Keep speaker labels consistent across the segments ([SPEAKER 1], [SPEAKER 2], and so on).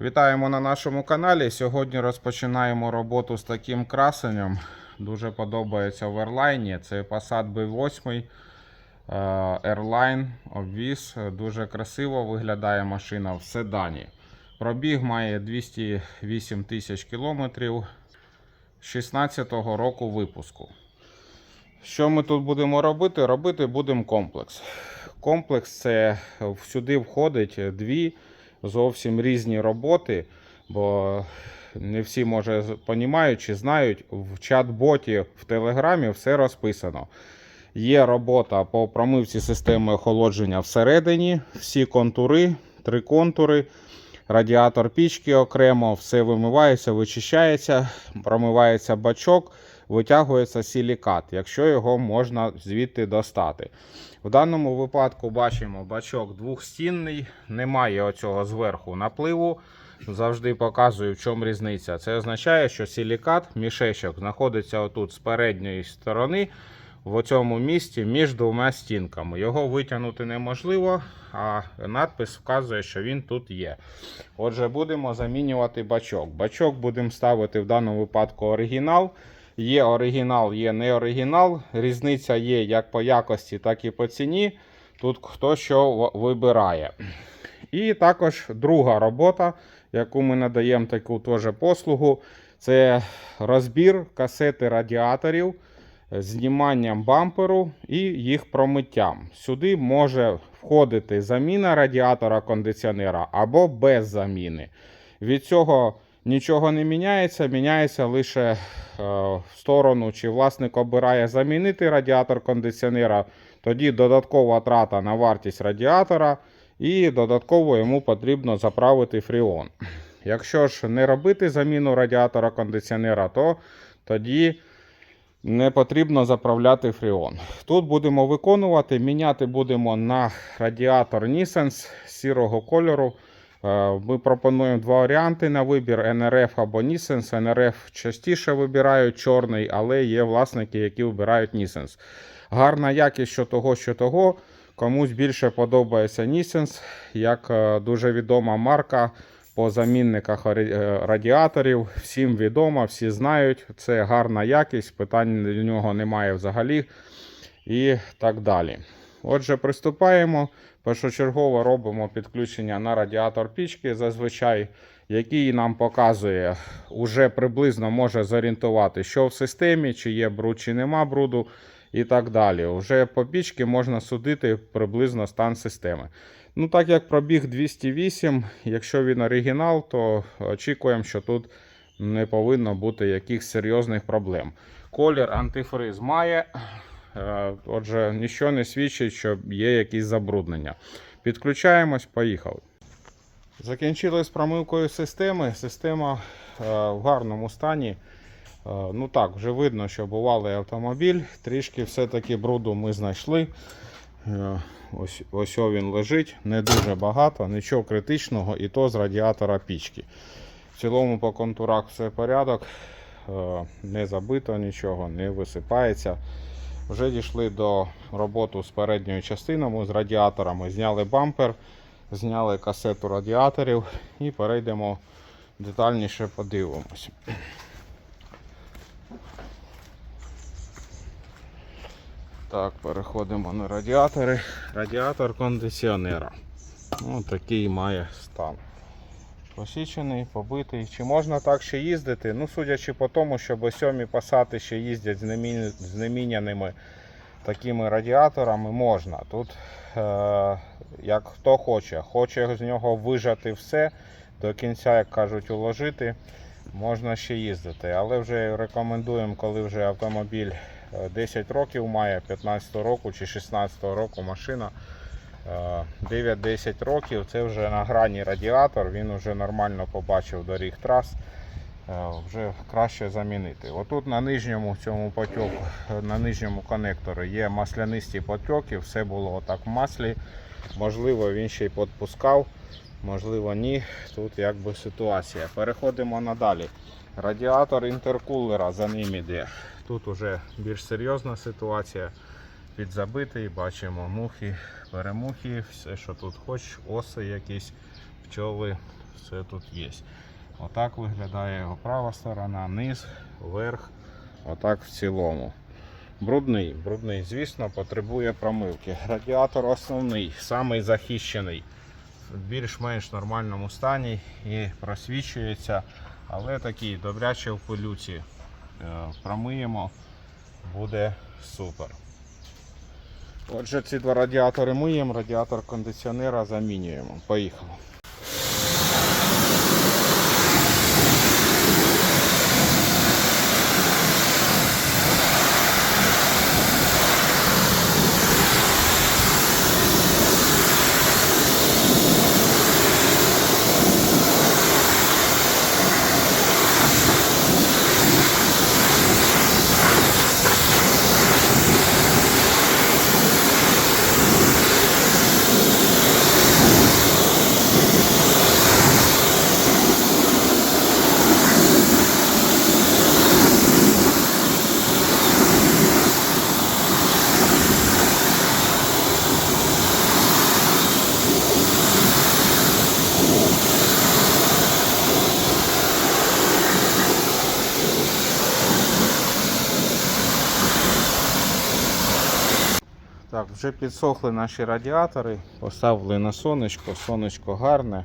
[SPEAKER 1] Вітаємо на нашому каналі. Сьогодні розпочинаємо роботу з таким красенням. Дуже подобається в Airline. Це Passat B8 е, Airline обвіз. Дуже красиво виглядає машина в седані. Пробіг має 208 тисяч кілометрів 16-го року випуску. Що ми тут будемо робити? Робити будемо комплекс. Комплекс це сюди входить дві зовсім різні роботи, бо не всі, може, розуміють чи знають, в чат-боті в Телеграмі все розписано. Є робота по промивці системи охолодження всередині, всі контури, три контури, радіатор пічки окремо, все вимивається, вичищається, промивається бачок, витягується силікат, якщо його можна звідти достати. В даному випадку бачимо бачок двохстінний, немає оцього зверху напливу. Завжди показую, в чому різниця. Це означає, що силікат, мішечок, знаходиться отут з передньої сторони, в цьому місці між двома стінками. Його витягнути неможливо, а надпис вказує, що він тут є. Отже, будемо замінювати бачок. Бачок будемо ставити в даному випадку оригінал. Є оригінал, є не оригінал. Різниця є як по якості, так і по ціні. Тут хто що вибирає. І також друга робота, яку ми надаємо таку теж послугу, це розбір касети радіаторів зніманням бамперу і їх промиттям. Сюди може входити заміна радіатора кондиціонера або без заміни. Від цього нічого не міняється, міняється лише е, в сторону, чи власник обирає замінити радіатор кондиціонера, тоді додаткова трата на вартість радіатора, і додатково йому потрібно заправити фріон. Якщо ж не робити заміну радіатора кондиціонера, то тоді не потрібно заправляти фріон. Тут будемо виконувати, міняти будемо на радіатор Nissens сірого кольору. Е, Ми пропонуємо два варіанти на вибір: NRF або Nissens. NRF частіше вибирають чорний, але є власники, які вибирають Nissens. Гарна якість що того, що того. Комусь більше подобається Nissens, як е, дуже відома марка по замінниках е, радіаторів. Всім відома, всі знають. Це гарна якість, питань до нього немає взагалі. І так далі. Отже, приступаємо. Першочергово робимо підключення на радіатор пічки, зазвичай, який нам показує, уже приблизно може зорієнтувати, що в системі, чи є бруд, чи нема бруду, і так далі. Уже по пічці можна судити приблизно стан системи. Ну, так як пробіг 208, якщо він оригінал, то очікуємо, що тут не повинно бути якихось серйозних проблем. Колір антифриз має. Е, Отже, нічого не свідчить, що є якісь забруднення. Підключаємось, поїхали. Закінчили промивкою системи. Система е, в гарному стані. Е, Ну так, вже видно, що бувалий автомобіль. Трішки все-таки бруду ми знайшли. Ось, ось він лежить, не дуже багато, нічого критичного, і то з радіатора пічки. В цілому по контурах все порядок, не забито нічого, не висипається. Вже дійшли до роботи з передньою частиною, з радіаторами. Зняли бампер, зняли касету радіаторів і перейдемо детальніше подивимось. Так, переходимо на радіатори. Радіатор кондиціонера. Ну, такий має стан. Посічений, побитий. Чи можна так ще їздити? Ну, судячи по тому, що B7 пасати ще їздять з немі- з неміняними такими радіаторами, можна. Тут е- як хто хоче, хоче з нього вижати все, до кінця, як кажуть, уложити, можна ще їздити. Але вже рекомендуємо, коли вже автомобіль е, 10 років має, 15 року чи 16 року машина. Е, 9-10 років це вже на грані радіатор, він вже нормально побачив доріг трас. Е, Вже краще замінити. Отут на нижньому цьому потьоку, е, на нижньому конекторі є маслянисті потьоки, все було отак в маслі. Можливо, він ще й підпускав, можливо, ні. Тут якби ситуація. Переходимо надалі. Радіатор інтеркулера за ним іде. Тут уже більш серйозна ситуація. Підзабитий, бачимо мухи, перемухи, все, що тут хоч, оси якісь, пчоли, все тут є. Отак виглядає його права сторона, низ, верх. Отак в цілому. Брудний, брудний, звісно, потребує промивки. Радіатор основний, самий захищений, в більш-менш нормальному стані і просвічується, але такий добряче в пилюці. Е, Промиємо, буде супер. Отже, ці два радіатори миємо, радіатор кондиціонера замінюємо. Поїхали. Вже підсохли наші радіатори, поставили на сонечко, сонечко гарне.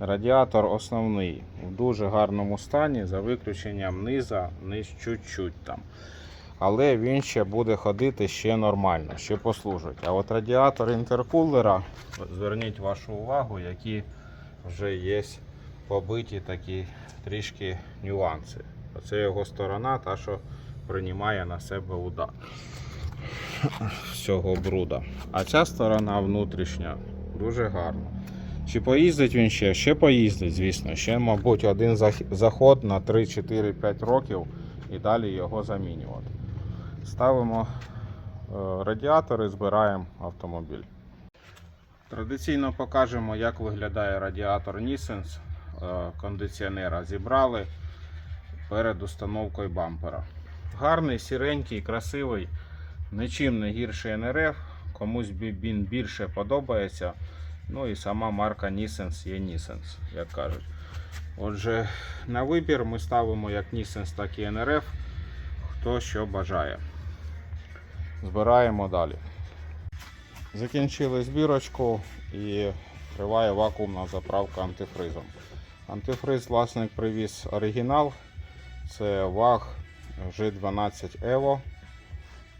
[SPEAKER 1] Радіатор основний в дуже гарному стані, за виключенням низа, низ чуть-чуть там. Але він ще буде ходити ще нормально, ще послужить. А от радіатор інтеркулера, зверніть вашу увагу, які вже є побиті такі трішки нюанси. Оце його сторона, та що приймає на себе удар всього бруда. А ця сторона внутрішня дуже гарна. Чи поїздить він ще? Ще поїздить, звісно. Ще, мабуть, один заход на 3, 4, 5 років і далі його замінювати. Ставимо е, радіатори, збираємо автомобіль. Традиційно покажемо, як виглядає радіатор Nissens е, кондиціонера. Зібрали перед установкою бампера. Гарний, сіренький, красивий. Нічим не гірший НРФ, комусь він більше подобається. Ну і сама марка Nissens є Nissens, як кажуть. Отже, на вибір ми ставимо як Nissens, так і НРФ. Хто що бажає. Збираємо далі. Закінчили збірочку і триває вакуумна заправка антифризом. Антифриз власник привіз оригінал. Це VAG G12 Evo.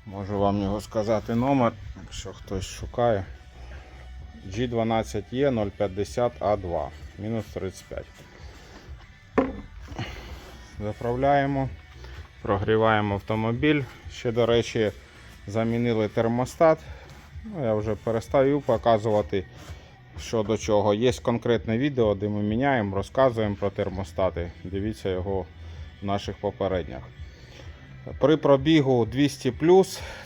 [SPEAKER 1] Можу вам його сказати номер, якщо хтось шукає. G12E 050 A2, мінус 35. Заправляємо, прогріваємо автомобіль. Ще, до речі, замінили термостат. Ну, я вже перестаю показувати, що до чого. Є конкретне відео, де ми міняємо, розказуємо про термостати. Дивіться його в наших попередніх. При пробігу 200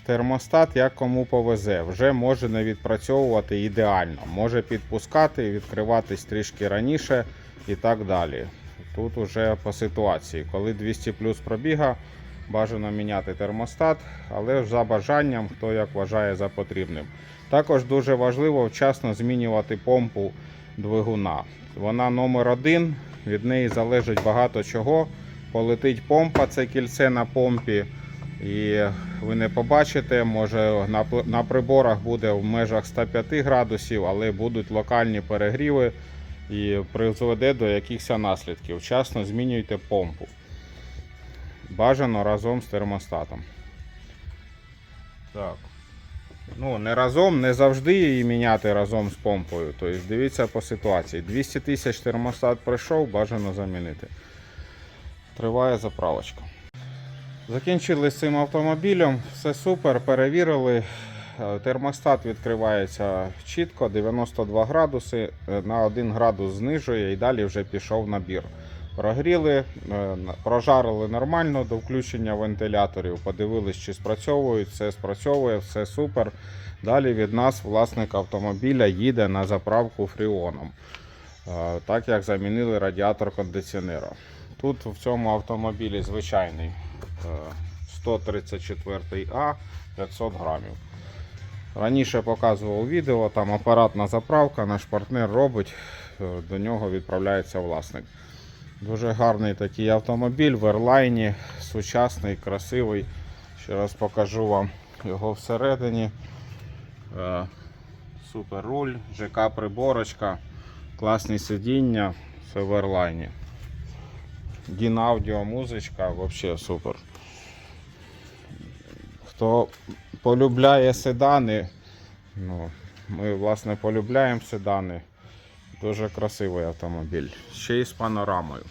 [SPEAKER 1] термостат як кому повезе, вже може не відпрацьовувати ідеально. Може підпускати, відкриватись трішки раніше і так далі. Тут уже по ситуації. Коли 200 пробіга, бажано міняти термостат, але за бажанням, хто як вважає за потрібним. Також дуже важливо вчасно змінювати помпу двигуна. Вона номер один, від неї залежить багато чого полетить помпа, це кільце на помпі. І ви не побачите, може на, приборах буде в межах 105 градусів, але будуть локальні перегріви і призведе до якихось наслідків. Вчасно змінюйте помпу. Бажано разом з термостатом. Так. Ну, не разом, не завжди її міняти разом з помпою. Тобто дивіться по ситуації. 200 тисяч термостат прийшов, бажано замінити. Триває заправочка. Закінчили з цим автомобілем, все супер, перевірили. Е, Термостат відкривається чітко, 92 градуси, е, на 1 градус знижує і далі вже пішов набір. Прогріли, е, прожарили нормально до включення вентиляторів, подивились, чи спрацьовують, все спрацьовує, все супер. Далі від нас власник автомобіля їде на заправку фріоном, так як замінили радіатор кондиціонера. Тут в цьому автомобілі звичайний е, 134А 500 грамів. Раніше показував відео, там апаратна заправка, наш партнер робить. е, до нього відправляється власник. Дуже гарний такий автомобіль в Ерлайні, сучасний, красивий. Ще раз покажу вам його всередині. Е, Супер руль, ЖК приборочка, класні сидіння, все в Ерлайні. Дінаудіо музичка, взагалі супер. Хто полюбляє седани, ну, ми власне полюбляємо седани. Дуже красивий автомобіль. Ще й з панорамою.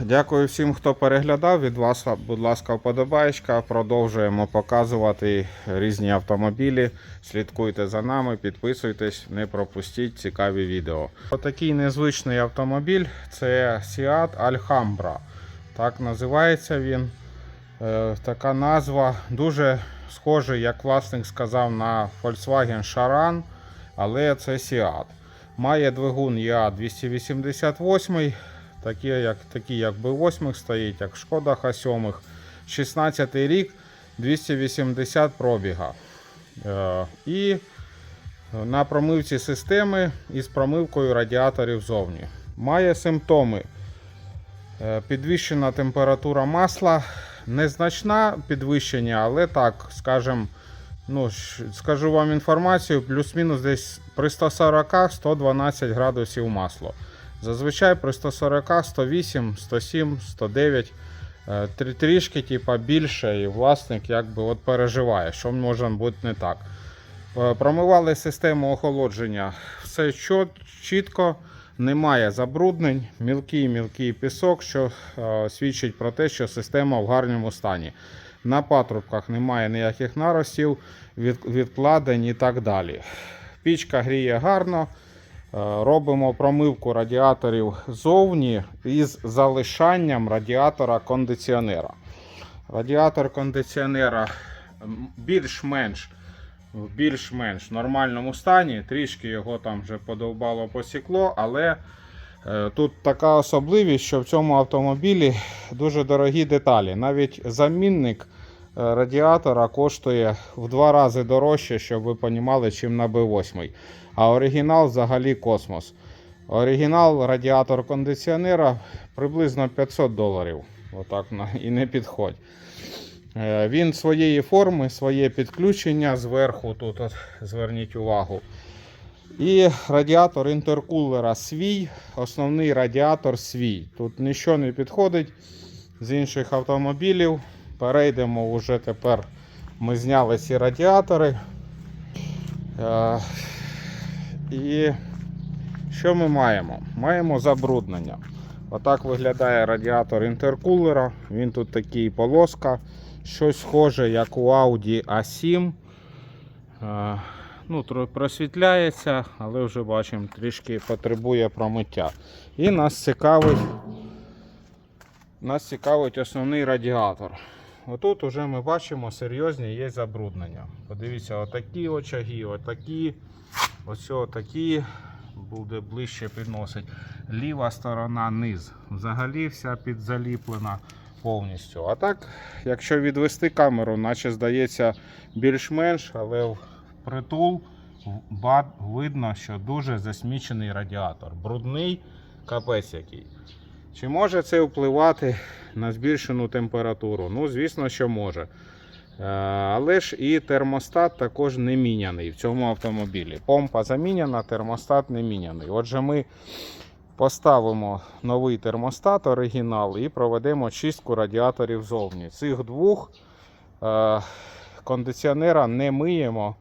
[SPEAKER 1] Дякую всім, хто переглядав. Від вас, будь ласка, вподобаєчка. Продовжуємо показувати різні автомобілі. Слідкуйте за нами, підписуйтесь, не пропустіть цікаві відео. Отакий незвичний автомобіль це Seat Alhambra. Так називається він. Е, така назва дуже схожа, як власник сказав, на Volkswagen Charan, але це Seat. Має двигун ЯА 288, такі як, такі як B8 стоїть, як Шкода Х7. 16 рік, 280 пробіга. Е, І на промивці системи із промивкою радіаторів зовні. Має симптоми. Е, Підвищена температура масла, незначна підвищення, але так, скажем, ну, скажу вам інформацію, плюс-мінус десь при 140-112 градусів масло. Зазвичай при 140, 108, 107, 109 е, трішки типа, більше, і власник якби от переживає, що може бути не так. Е, Промивали систему охолодження. Все чітко, немає забруднень, мілкий мілкий пісок, що е, свідчить про те, що система в гарному стані. На патрубках немає ніяких наростів, від, відкладень і так далі. Пічка гріє гарно. Е, Робимо промивку радіаторів зовні із залишанням радіатора кондиціонера. Радіатор кондиціонера більш-менш в більш-менш нормальному стані. Трішки його там вже подовбало посікло, але е, тут така особливість, що в цьому автомобілі дуже дорогі деталі. Навіть замінник е, радіатора коштує в два рази дорожче, щоб ви розуміли, чим на B8. А оригінал взагалі космос. Оригінал радіатор кондиціонера приблизно 500 доларів. Отак і не підходь. Е, Він своєї форми, своє підключення зверху, тут от, зверніть увагу. І радіатор інтеркулера свій, основний радіатор свій. Тут нічого не підходить з інших автомобілів. Перейдемо вже тепер. Ми зняли ці радіатори. І що ми маємо? Маємо забруднення. Отак виглядає радіатор інтеркулера. Він тут такий полоска. Щось схоже, як у Audi A7. Е, Ну, просвітляється, але вже бачимо, трішки потребує промиття. І нас цікавить, нас цікавить основний радіатор. Отут уже ми бачимо серйозні є забруднення. Подивіться, отакі очаги, отакі, ось отакі, буде ближче підносить. Ліва сторона низ. Взагалі вся підзаліплена повністю. А так, якщо відвести камеру, наче здається більш-менш, але в притул видно, що дуже засмічений радіатор. Брудний капець який. Чи може це впливати на збільшену температуру? Ну, звісно, що може. Е, Але ж і термостат також не міняний в цьому автомобілі. Помпа заміняна, термостат не міняний. Отже, ми поставимо новий термостат оригінал і проведемо чистку радіаторів зовні. Цих двох е, кондиціонера не миємо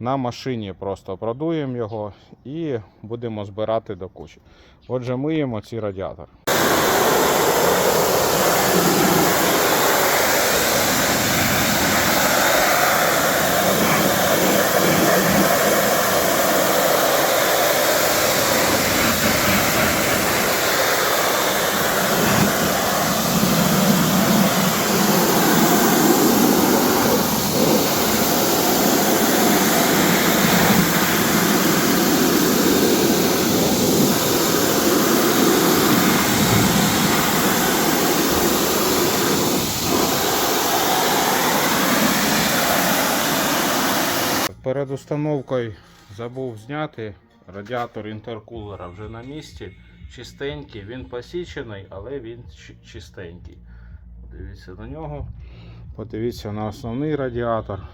[SPEAKER 1] на машині, просто продуємо його і будемо збирати до кучі. Отже, миємо ці радіатори. Перед забув зняти Радіатор інтеркулера вже на місці. Чистенький, він посічений, але він чистенький. Подивіться на нього. Подивіться на основний радіатор.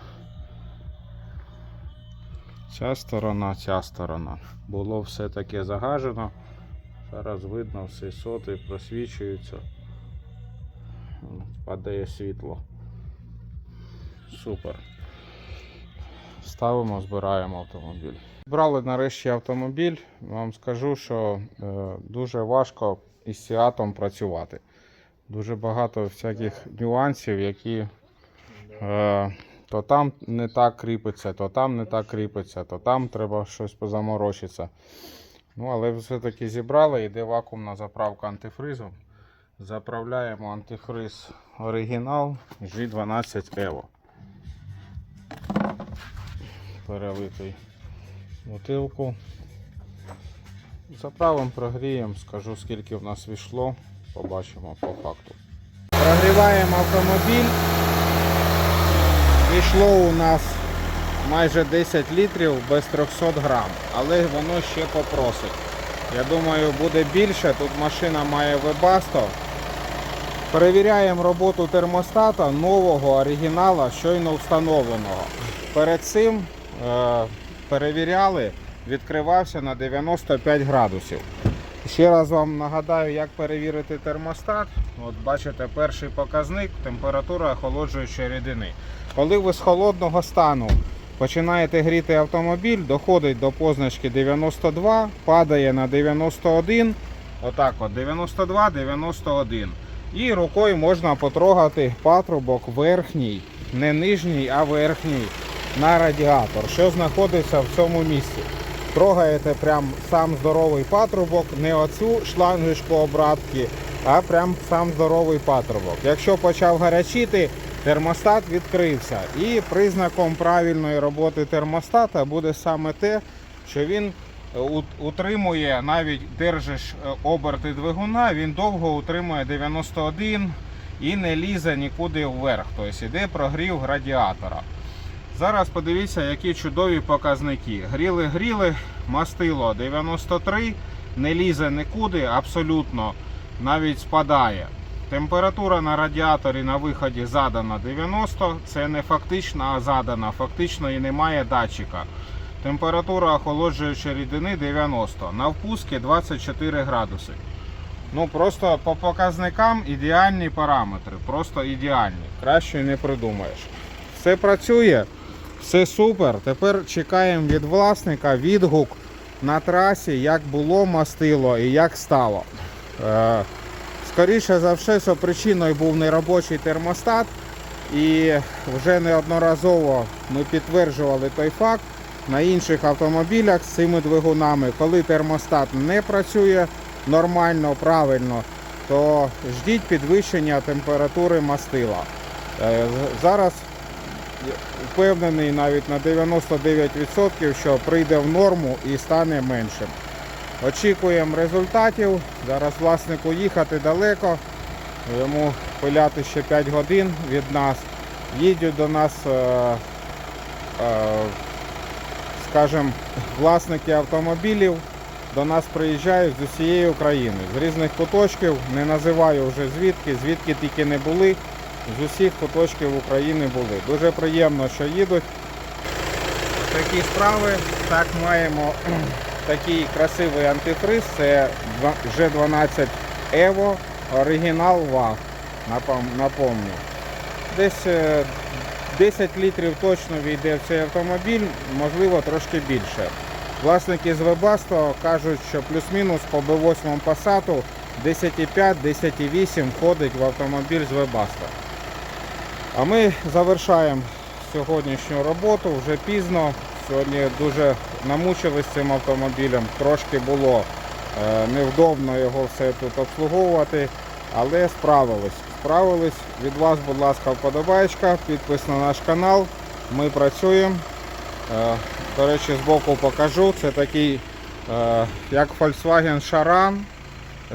[SPEAKER 1] Ця сторона, ця сторона. Було все таке загажено. Зараз видно, всі соти просвічуються. Падає світло. Супер. Ставимо, збираємо автомобіль. Брали нарешті автомобіль. Вам скажу, що е, дуже важко із Сіатом працювати. Дуже багато всяких нюансів, які е, то там не так кріпиться, то там не так кріпиться, то там треба щось позаморочитися. Ну, але все-таки зібрали, йде вакуумна заправка антифризом. Заправляємо антифриз оригінал G12 Evo. Перелитий бутилку. Заправимо, прогріємо, скажу скільки в нас війшло, побачимо по факту. Прогріваємо автомобіль. Війшло у нас майже 10 літрів без 300 грам, але воно ще попросить. Я думаю, буде більше. Тут машина має вебасто. Перевіряємо роботу термостата нового оригінала, щойно встановленого. Перед цим перевіряли, відкривався на 95 градусів. Ще раз вам нагадаю, як перевірити термостат. От бачите, перший показник температура охолоджуючої рідини. Коли ви з холодного стану починаєте гріти автомобіль, доходить до позначки 92, падає на 91, отак от 92-91. І рукою можна потрогати патрубок верхній, не нижній, а верхній на радіатор, що знаходиться в цьому місці. Трогаєте прям сам здоровий патрубок, не оцю шлангочку обратки, а прям сам здоровий патрубок. Якщо почав гарячити, термостат відкрився. І признаком правильної роботи термостата буде саме те, що він е, утримує, навіть держиш е, оберти двигуна, він довго утримує 91 і не лізе нікуди вверх. Тобто йде прогрів радіатора. Зараз подивіться, які чудові показники. Гріли, гріли, мастило 93, не лізе нікуди, абсолютно навіть спадає. Температура на радіаторі на виході задана 90, це не фактично, а задана. Фактично і немає датчика. Температура охолоджуючої рідини 90, на впуску 24 градуси. Ну просто по показникам ідеальні параметри, просто ідеальні. Краще не придумаєш. Все працює, все супер. Тепер чекаємо від власника відгук на трасі, як було мастило і як стало. Е, Скоріше за все, що причиною був неробочий термостат. І вже неодноразово ми підтверджували той факт на інших автомобілях з цими двигунами, коли термостат не працює нормально, правильно, то ждіть підвищення температури мастила. Е, Зараз впевнений навіть на 99%, що прийде в норму і стане меншим. Очікуємо результатів. Зараз власнику їхати далеко. Йому пиляти ще 5 годин від нас. Їдуть до нас, е, е, скажімо, власники автомобілів. До нас приїжджають з усієї України, з різних куточків. Не називаю вже звідки, звідки тільки не були. З усіх куточків України були. Дуже приємно, що їдуть. Такі справи. Так маємо такий красивий антифриз. Це G12 Evo, оригінал ВАГ. Напомню. Десь е, 10 літрів точно війде в цей автомобіль, можливо трошки більше. Власники з Webasto кажуть, що плюс-мінус по B8 Passat 10,5-10,8 входить в автомобіль з Webasto. А ми завершаємо сьогоднішню роботу вже пізно. Сьогодні дуже намучились цим автомобілем. Трошки було е, невдобно його все тут обслуговувати, але справились. Справились. Від вас, будь ласка, вподобаєчка, підпис на наш канал. Ми працюємо. Е, До речі, збоку покажу. Це такий, е, як Volkswagen Charan.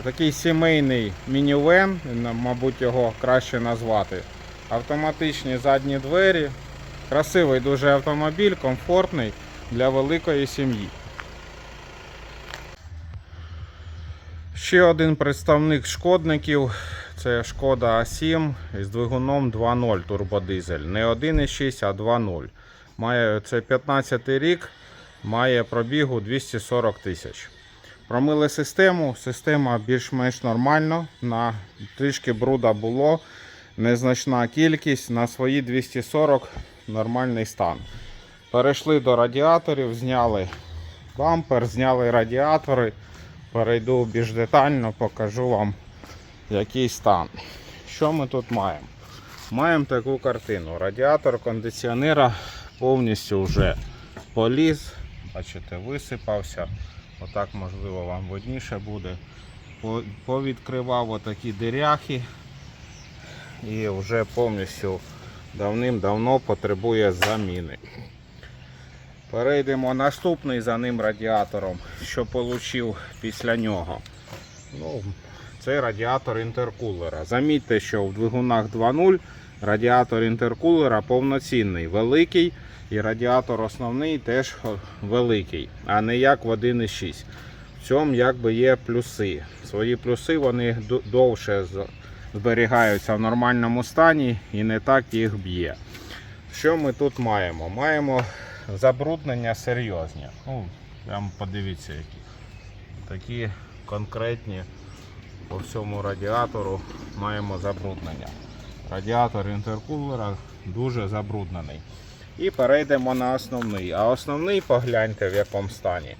[SPEAKER 1] Такий сімейний мінівен, мабуть, його краще назвати. Автоматичні задні двері. Красивий дуже автомобіль, комфортний для великої сім'ї. Ще один представник шкодників. Це шкода А7 з двигуном 2.0 турбодизель. Не 1.6, а 2.0. Має це 15 рік, має пробігу 240 тисяч. Промили систему. Система більш-менш нормально. На трішки бруда було. Незначна кількість. На свої 240 нормальний стан. Перейшли до радіаторів, зняли бампер, зняли радіатори. Перейду більш детально, покажу вам який стан. Що ми тут маємо? Маємо таку картину. Радіатор кондиціонера повністю вже поліз. Бачите, висипався. Отак, можливо, вам видніше буде. Повідкривав отакі диряхи і вже повністю давним-давно потребує заміни. Перейдемо наступний за ним радіатором, що отримав після нього. Ну, це радіатор інтеркулера. Замітьте, що в двигунах 2.0 радіатор інтеркулера повноцінний, великий, і радіатор основний теж великий, а не як в 1.6. В цьому якби є плюси. Свої плюси вони довше зберігаються в нормальному стані і не так їх б'є. Що ми тут маємо? Маємо забруднення серйозні. Ну, прям подивіться, які. Такі конкретні по всьому радіатору маємо забруднення. Радіатор інтеркулера дуже забруднений. І перейдемо на основний. А основний погляньте в якому стані.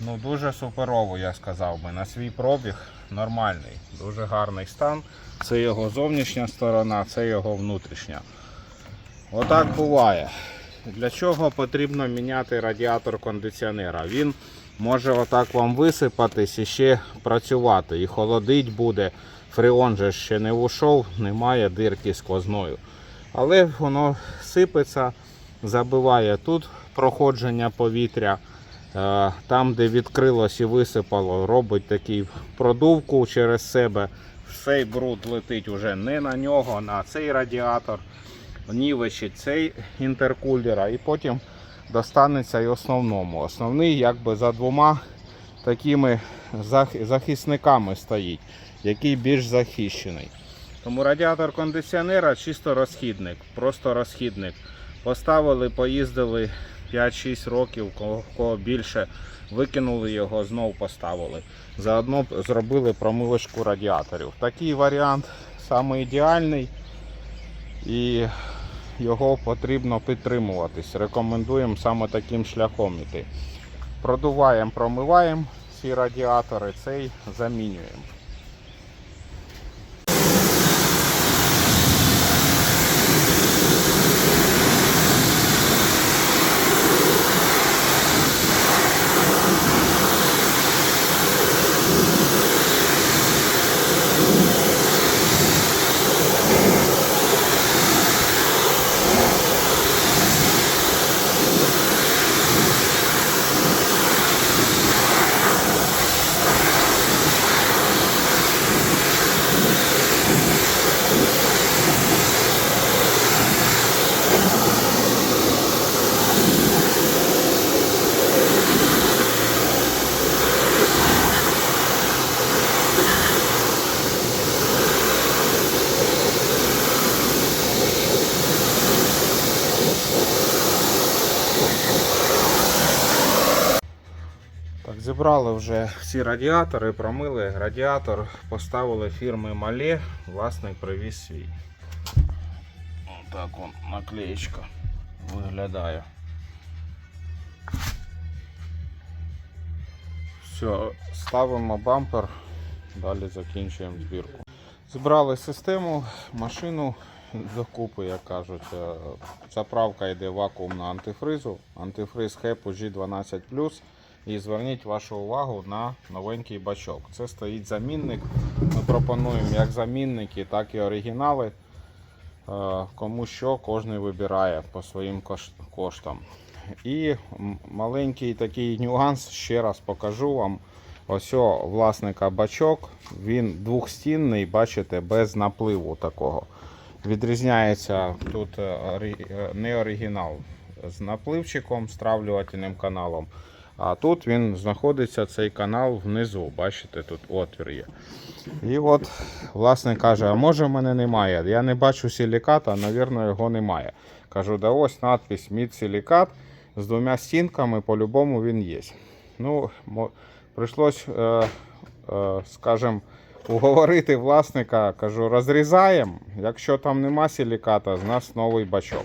[SPEAKER 1] Ну дуже суперово, я сказав би. На свій пробіг нормальний, дуже гарний стан. Це його зовнішня сторона, це його внутрішня. Отак буває. Для чого потрібно міняти радіатор кондиціонера? Він може отак вам висипатись і ще працювати. І холодить буде. Фреон же ще не ушов, немає дирки сквозною. Але воно сипеться, забиває тут проходження повітря. Е, Там, де відкрилось і висипало, робить такий продувку через себе. Цей бруд летить уже не на нього, а на цей радіатор нівечить цей інтеркулера і потім достанеться і основному. Основний якби за двома такими захисниками стоїть, який більш захищений. Тому радіатор кондиціонера чисто розхідник, просто розхідник. Поставили, поїздили 5-6 років, кого, кого більше, викинули його, знов поставили. Заодно зробили промивочку радіаторів. Такий варіант саме ідеальний і його потрібно підтримуватись. Рекомендуємо саме таким шляхом іти. Продуваємо, промиваємо ці радіатори, цей замінюємо. Так, зібрали вже всі радіатори, промили радіатор, поставили фірми Мале, власник привіз свій. Отак он наклеєчка виглядає. Все, ставимо бампер, далі закінчуємо збірку. Зібрали систему, машину докупи, як кажуть. Е, Заправка йде вакуумна антифризу, антифриз HEPO G12+. І зверніть вашу увагу на новенький бачок. Це стоїть замінник. Ми пропонуємо як замінники, так і оригінали. Е, Кому що, кожен вибирає по своїм коштам. І маленький такий нюанс, ще раз покажу вам. Ось о, власника бачок, він двохстінний, бачите, без напливу такого. Відрізняється тут е, е, не оригінал з напливчиком, стравлювательним каналом. А тут він знаходиться цей канал внизу. Бачите, тут отвір є. І от власник каже: а може в мене немає? Я не бачу силіката, навірно, його немає. Кажу, да ось надпись Мідсилікат з двома стінками, по-любому він є. Ну, прийшлось, е, е, скажімо, уговорити власника, кажу, розрізаємо. Якщо там нема силіката, з нас новий бачок.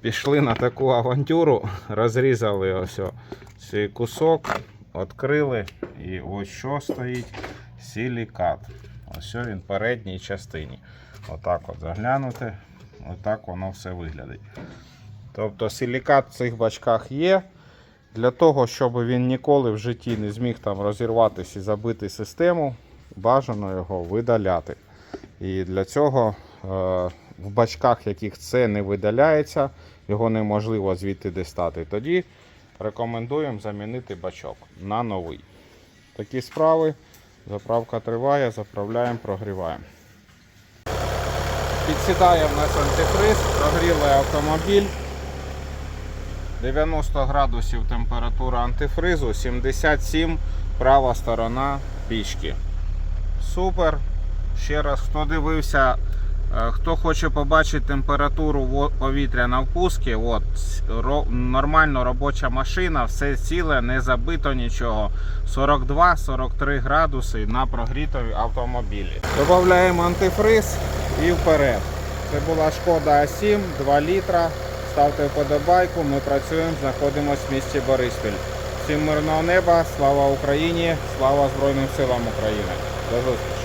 [SPEAKER 1] Пішли на таку авантюру, розрізали ось цей кусок, відкрили і ось що стоїть силікат. Ось він в передній частині. Отак от заглянути, отак воно все виглядить. Тобто силікат в цих бачках є. Для того, щоб він ніколи в житті не зміг там розірватися і забити систему, бажано його видаляти. І для цього е, в бачках, яких це не видаляється, його неможливо звідти дістати. Тоді рекомендуємо замінити бачок на новий. Такі справи. Заправка триває, заправляємо, прогріваємо. Підсідає в нас антифриз, прогріли автомобіль. 90 градусів температура антифризу, 77 права сторона пічки. Супер. Ще раз, хто дивився, хто хоче побачити температуру повітря на впуску, от, нормально робоча машина, все ціле, не забито нічого. 42-43 градуси на прогрітові автомобілі. Додаємо антифриз і вперед. Це була шкода А7, 2 літра. Ставте вподобайку, ми працюємо, знаходимося в місті Бориспіль. Всім мирного неба, слава Україні, слава Збройним силам України. До зустрічі!